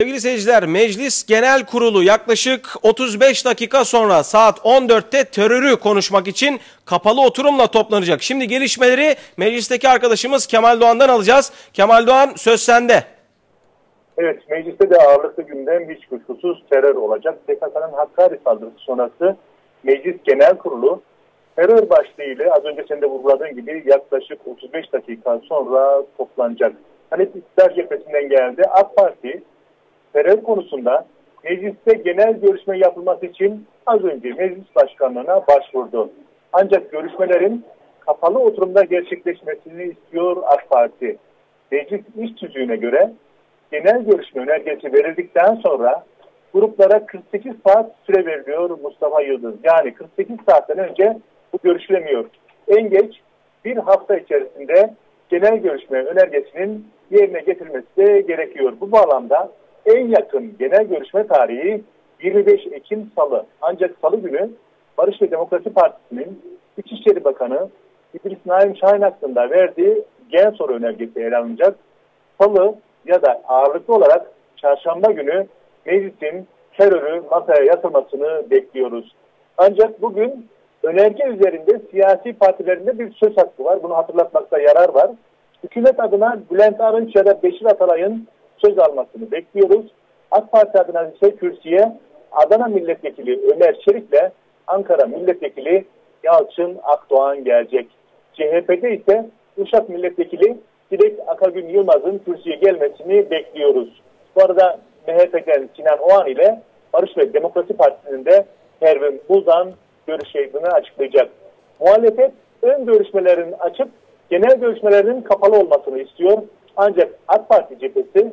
Sevgili seyirciler, Meclis Genel Kurulu yaklaşık 35 dakika sonra saat 14'te terörü konuşmak için kapalı oturumla toplanacak. Şimdi gelişmeleri meclisteki arkadaşımız Kemal Doğan'dan alacağız. Kemal Doğan söz sende. Evet, mecliste de ağırlıklı gündem hiç kuşkusuz terör olacak. PKK'nın Hakkari saldırısı sonrası Meclis Genel Kurulu terör başlığıyla az önce sen de vurguladığın gibi yaklaşık 35 dakika sonra toplanacak. Hani iktidar cephesinden geldi. AK Parti terör konusunda mecliste genel görüşme yapılması için az önce meclis başkanlığına başvurdu. Ancak görüşmelerin kapalı oturumda gerçekleşmesini istiyor AK Parti. Meclis iş tüzüğüne göre genel görüşme önergesi verildikten sonra gruplara 48 saat süre veriliyor Mustafa Yıldız. Yani 48 saatten önce bu görüşülemiyor. En geç bir hafta içerisinde genel görüşme önergesinin yerine getirilmesi de gerekiyor. Bu bağlamda en yakın genel görüşme tarihi 25 Ekim Salı. Ancak Salı günü Barış ve Demokrasi Partisi'nin İçişleri Bakanı İdris Naim Şahin hakkında verdiği gen soru önergesi ele alınacak. Salı ya da ağırlıklı olarak çarşamba günü meclisin terörü masaya yatırmasını bekliyoruz. Ancak bugün önerge üzerinde siyasi partilerinde bir söz hakkı var. Bunu hatırlatmakta yarar var. Hükümet adına Bülent Arınç ya da Beşir Atalay'ın söz almasını bekliyoruz. AK Parti adına ise kürsüye Adana Milletvekili Ömer Çelik'le Ankara Milletvekili Yalçın Akdoğan gelecek. CHP'de ise Uşak Milletvekili Dilek Akagün Yılmaz'ın kürsüye gelmesini bekliyoruz. Bu arada MHP'den Sinan Oğan ile Barış ve Demokrasi Partisi'nin de Pervin Buzan görüşeceğini açıklayacak. Muhalefet ön görüşmelerin açıp genel görüşmelerinin kapalı olmasını istiyor. Ancak AK Parti cephesi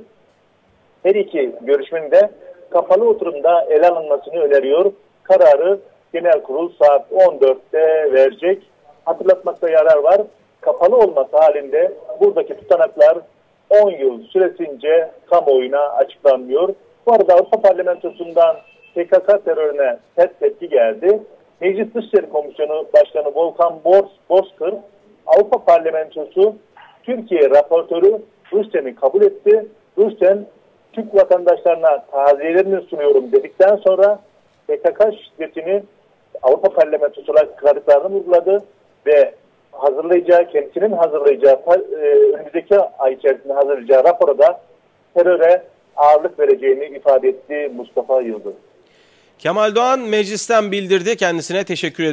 her iki görüşmenin de kapalı oturumda ele alınmasını öneriyor. Kararı genel kurul saat 14'te verecek. Hatırlatmakta yarar var. Kapalı olması halinde buradaki tutanaklar 10 yıl süresince kamuoyuna açıklanmıyor. Bu arada Avrupa Parlamentosu'ndan PKK terörüne sert tepki geldi. Meclis Dışişleri Komisyonu Başkanı Volkan Bors, Bozkır, Avrupa Parlamentosu Türkiye raportörü Rüstem'i kabul etti. Rüstem Türk vatandaşlarına taziyelerini sunuyorum dedikten sonra PKK şiddetini Avrupa Parlamentosu olarak kıradıklarını vurguladı ve hazırlayacağı, kendisinin hazırlayacağı, e, önümüzdeki ay içerisinde hazırlayacağı raporda teröre ağırlık vereceğini ifade etti Mustafa Yıldız. Kemal Doğan meclisten bildirdi. Kendisine teşekkür ederim.